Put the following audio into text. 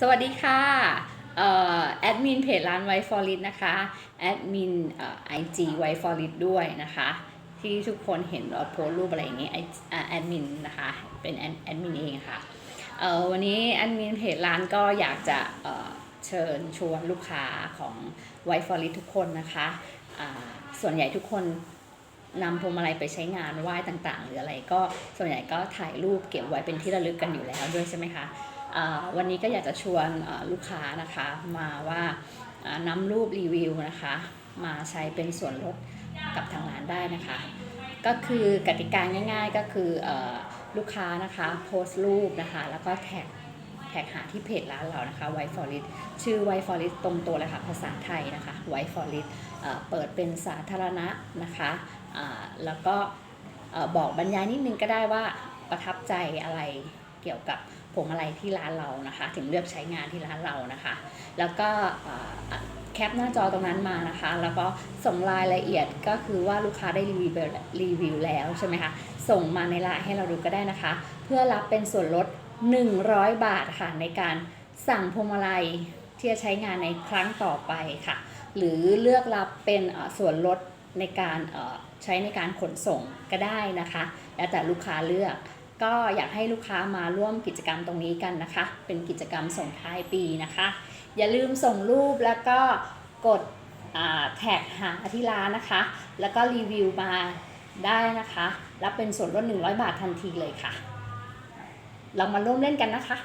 สวัสดีค่ะเอ่อแอดมินเพจร้านไวฟอริสนะคะแอดมินไอจีไวฟอริสด้วยนะคะ ที่ทุกคนเห็นเราโพสรูปอะไรอย่างนี้ไอแอดมินนะคะเป็นแอดมินเองค่ะวันนี้แอดมินเพจร้านก็อยากจะเชิญชวนลูกค้าของไวฟอริสทุกคนนะคะส่วนใหญ่ทุกคนนำพวงมาลัยไปใช้งานไหว้ต่างๆ หรืออะไรก็ส่วนใหญ่ก็ถ่ายรูปเก็บไว้เป็นที่ระลึกกันอยู่แล้วด้วยใช่ไหมคะ วันนี้ก็อยากจะชวนลูกค้านะคะมาว่านำรูปรีวิวนะคะ มาใช้เป็นส่วนลดกับทางร้านได้นะคะ ก็คือกติกาง่ายๆก็คืออลูกค้านะคะโพสต์รูปนะคะ แล้วก็แท็กแท็กหาที่เพจร้านเรานะคะ White Forest ชื่อ White Forest ตรงตัวเลยค่ะภาษาไทยนะคะ White Forest เปิดเป็นสาธารณะนะคะแล้วก็บอกบรรยายนิดนึงก็ได้ว่าประทับใจอะไรเกี่ยวกับ พวงมาลัยที่ร้านเรานะคะ ถึงเลือกใช้งานที่ร้านเรานะคะ แล้วก็แคปหน้าจอตรงนั้นมานะคะ แล้วก็ส่งรายละเอียดก็คือว่าลูกค้าได้รีวิวรีวิวแล้วใช่ไหมคะส่งมาในไลน์ให้เราดูก็ได้นะคะ เพื่อรับเป็นส่วนลด 100 บาทค่ะในการสั่งพวงมาลัยที่จะใช้งานในครั้งต่อไปค่ะ หรือเลือกรับเป็นส่วนลดในการใช้ในการขนส่งก็ได้นะคะ แล้วแต่ลูกค้าเลือก ก็อยากให้ลูกค้ามาร่วมกิจกรรมตรงนี้กันนะคะ เป็นกิจกรรมส่งท้ายปีนะคะ อย่าลืมส่งรูปแล้วก็กดแท็กหาที่ร้านนะคะ แล้วก็รีวิวมาได้นะคะ รับเป็นส่วนลด100 บาททันทีเลยค่ะ เรามาร่วมเล่นกันนะคะ